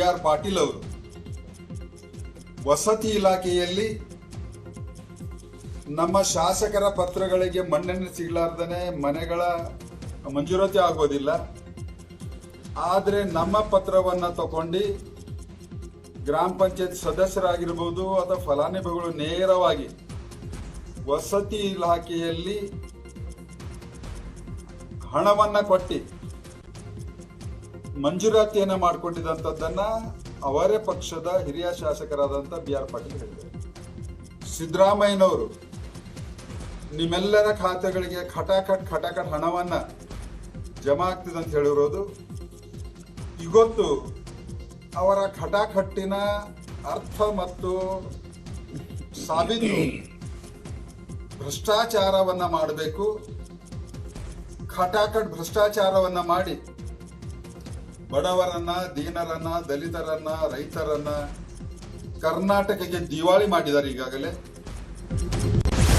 R Patil ಅವರು ವಸತಿ ಇಲಾಖೆಯಲ್ಲಿ ನಮ್ಮ ಶಾಸಕರ ಪತ್ರಗಳಿಗೆ ಮನ್ನಣೆ ಸಿಗಲಾರ್ದನೆ ಮನೆಗಳ ಮಂಜೂರಾತಿ ಆಗೋದಿಲ್ಲ. ಆದರೆ ನಮ್ಮ ಪತ್ರವನ್ನ ತಗೊಂಡು ಗ್ರಾಮ ಪಂಚಾಯತ್ ಸದಸ್ಯರಾಗಿರ್ಬೋದು ಅಥವಾ ಫಲಾನುಭವಿಗಳು ನೇರವಾಗಿ ವಸತಿ ಇಲಾಖೆಯಲ್ಲಿ ಹಣವನ್ನು ಕೊಟ್ಟು ಮಂಜೂರಾತಿಯನ್ನ ಮಾಡಿಕೊಂಡಿದ್ದಂಥದ್ದನ್ನ ಅವರೇ ಪಕ್ಷದ ಹಿರಿಯ ಶಾಸಕರಾದಂಥ ಬಿ ಆರ್ ಪಾಟೀಲ್ ಹೇಳಿದರು ಸಿದ್ದರಾಮಯ್ಯನವರು ನಿಮ್ಮೆಲ್ಲರ ಖಾತೆಗಳಿಗೆ ಖಟಾಖಟ್ ಖಟಾಖಟ್ ಹಣವನ್ನ ಜಮಾ ಆಗ್ತಿದೆ ಅಂತ ಹೇಳಿರೋದು. ಇವತ್ತು ಅವರ ಖಟಾಖಟ್ಟಿನ ಅರ್ಥ ಮತ್ತು ಸಾಬೀತು ಭ್ರಷ್ಟಾಚಾರವನ್ನ ಮಾಡಬೇಕು. ಖಟಾಖಟ್ ಭ್ರಷ್ಟಾಚಾರವನ್ನ ಮಾಡಿ ಬಡವರನ್ನ ದೀನರನ್ನ ದಲಿತರನ್ನ ರೈತರನ್ನ ಕರ್ನಾಟಕಕ್ಕೆ ದಿವಾಳಿ ಮಾಡಿದ್ದಾರೆ ಈಗಾಗಲೇ.